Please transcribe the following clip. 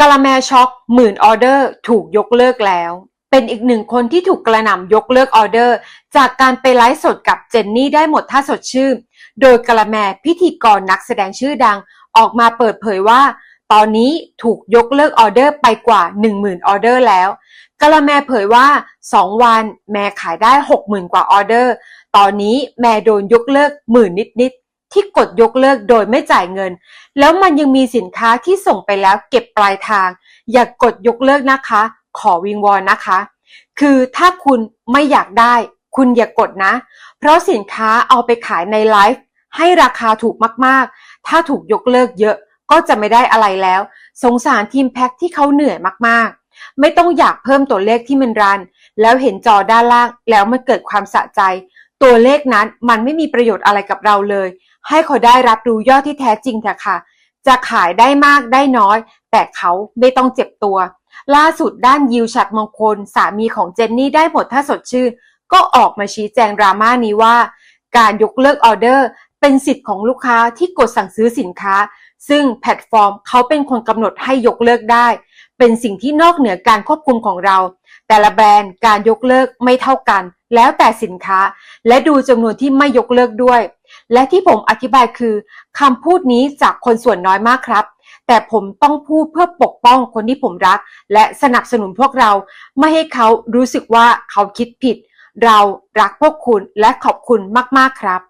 กะละแมช็อกหมื่นออเดอร์ถูกยกเลิกแล้ว เป็นอีกหนึ่งคนที่ถูกกระหน่ำยกเลิกออเดอร์ จากการไปไลฟ์สดกับเจนนี่ได้หมดท่าสดชื่นโดยกะละแมพิธีกรนักแสดงชื่อดังออกมาเปิดเผยว่า ตอนนี้ถูกยกเลิกออเดอร์ไปกว่า 10,000 ออเดอร์แล้วกะละแมเผยว่า 2 วันแม่ขายได้ 60,000 กว่าออเดอร์ ตอนนี้แม่โดนยกเลิกหมื่นนิด ที่กดยกเลิกโดยไม่จ่ายเงิน แล้วมันยังมีสินค้าที่ส่งไปแล้วเก็บปลายทาง อย่ากกดยกเลิกนะคะ ขอวิงวอนนะคะ คือถ้าคุณไม่อยากได้ คุณอย่ากกดนะ เพราะสินค้าเอาไปขายในไลฟ์ให้ราคาถูกมากๆ ถ้าถูกยกเลิกเยอะก็จะไม่ได้อะไรแล้ว สงสารทีมแพ็คที่เขาเหนื่อยมากๆ ไม่ต้องอยากเพิ่มตัวเลขที่มันรัน แล้วเห็นจอด้านล่างแล้วมันเกิดความสะใจ ตัวเลขนั้นมันไม่มีประโยชน์อะไรกับเราเลย ให้เขาได้รับรู้ยอดที่แท้จริงเถอะค่ะ จะขายได้มากได้น้อย แต่เขาไม่ต้องเจ็บตัว ล่าสุดด้านยิวฉัดมงคล สามีของเจนนี่ได้หมดถ้าสดชื่นก็ออกมาชี้แจงดราม่านี้ว่า การยกเลิกออเดอร์ เป็นสิทธิ์ของลูกค้าที่กดสั่งซื้อสินค้า ซึ่งแพลตฟอร์มเขาเป็นคนกำหนดให้ยกเลิกได้ เป็นสิ่งที่นอกเหนือการควบคุมของเรา แต่ละแบรนด์การยกเลิกไม่เท่ากัน แล้วแต่สินค้า และดูจำนวนที่ไม่ยกเลิกด้วย และที่ผมอธิบายคือคำพูดนี้จากคนส่วนน้อยมากครับ แต่ผมต้องพูดเพื่อปกป้องคนที่ผมรัก และสนับสนุนพวกเรา ไม่ให้เขารู้สึกว่าเขาคิดผิด เรารักพวกคุณและขอบคุณมากๆครับ